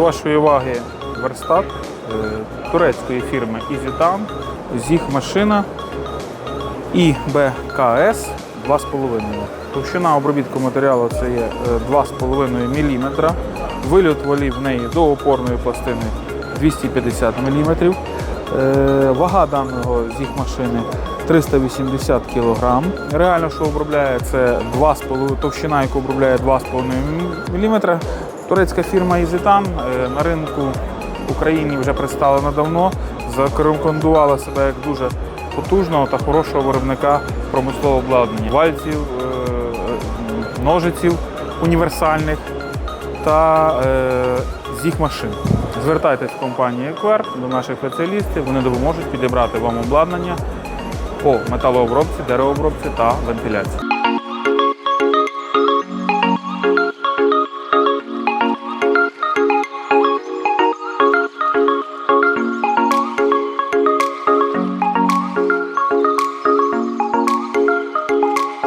вашої уваги верстат е, турецької фірми EasyTown. З їх машина ІБКС 2,5. Товщина обробітку матеріалу це є е, 2,5 мм. Вильот валів в неї до опорної пластини 250 мм. Вага даного з їх машини 380 кг. Реально, що обробляє, це 2,5 товщина, яку обробляє 2,5 мм. Турецька фірма EasyTan е, на ринку Україні вже представлена давно. Зарекомендувала себе як дуже потужного та хорошого виробника промислового обладнання, вальців, е, ножиців універсальних та е, з їх машин. Звертайтесь в компанію Еквер до наших спеціалістів, вони допоможуть підібрати вам обладнання по металообробці, деревообробці та вентиляції.